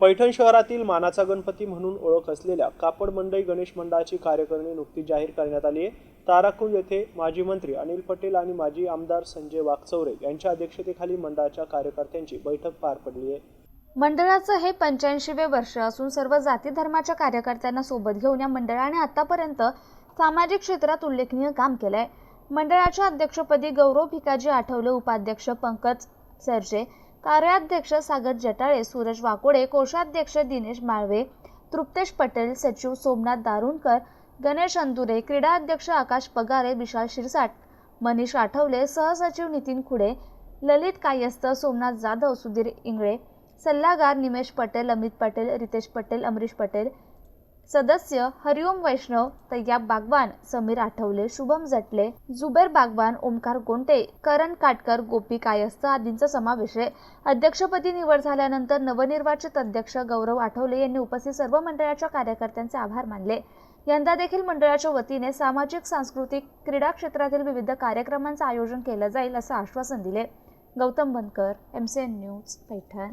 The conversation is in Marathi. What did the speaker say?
पैठण शहरातील मानाचा गणपती म्हणून ओळख असलेल्या कापड मंडई गणेश मंडळाची कार्यकारिणी नुकतीच जाहीर करण्यात आली आहे. तारापूर येथे माजी मंत्री अनिल पटेल आणि माजी आमदार संजय वाघचौरे यांच्या अध्यक्षतेखाली मंडळाच्या कार्यकर्त्यांची बैठक पार पडली आहे. मंडळाचं हे पंच्याऐंशीवे वर्ष असून सर्व जाती धर्माच्या कार्यकर्त्यांना सोबत घेऊन या मंडळाने आतापर्यंत सामाजिक क्षेत्रात उल्लेखनीय काम केलंय. मंडळाच्या अध्यक्षपदी गौरव भिकाजी आठवले उपाध्यक्ष पंकज सरजे कार्याध्यक्ष सागर जटाळे सूरज वाकोडे कोषाध्यक्ष दिनेश माळवे तृप्तेश पटेल सचिव सोमनाथ दारुणकर गणेश अंदुरे क्रीडा अध्यक्ष आकाश पगारे विशाल शिरसाट मनीष आठवले सहसचिव नितीन खुडे ललित कायस्थ सोमनाथ जाधव सुधीर इंगळे सल्लागार निमेश पटेल अमित पटेल रितेश पटेल अमरीश पटेल सदस्य हरिओम वैष्णव तय्याब बागवान समीर आठवले शुभम जटले जुबेर बागवान ओमकार गोंटे करण काटकर गोपी कायस्थ आदींचा समावेश आहे. अध्यक्षपदी निवड झाल्यानंतर नवनिर्वाचित अध्यक्ष गौरव आठवले यांनी उपस्थित सर्व मंडळाच्या कार्यकर्त्यांचे आभार मानले. यंदा देखील मंडळाच्या वतीने सामाजिक सांस्कृतिक क्रीडा क्षेत्रातील विविध कार्यक्रमांचं आयोजन केलं जाईल असं आश्वासन दिले. Gautam Bankar M C N news Paithan.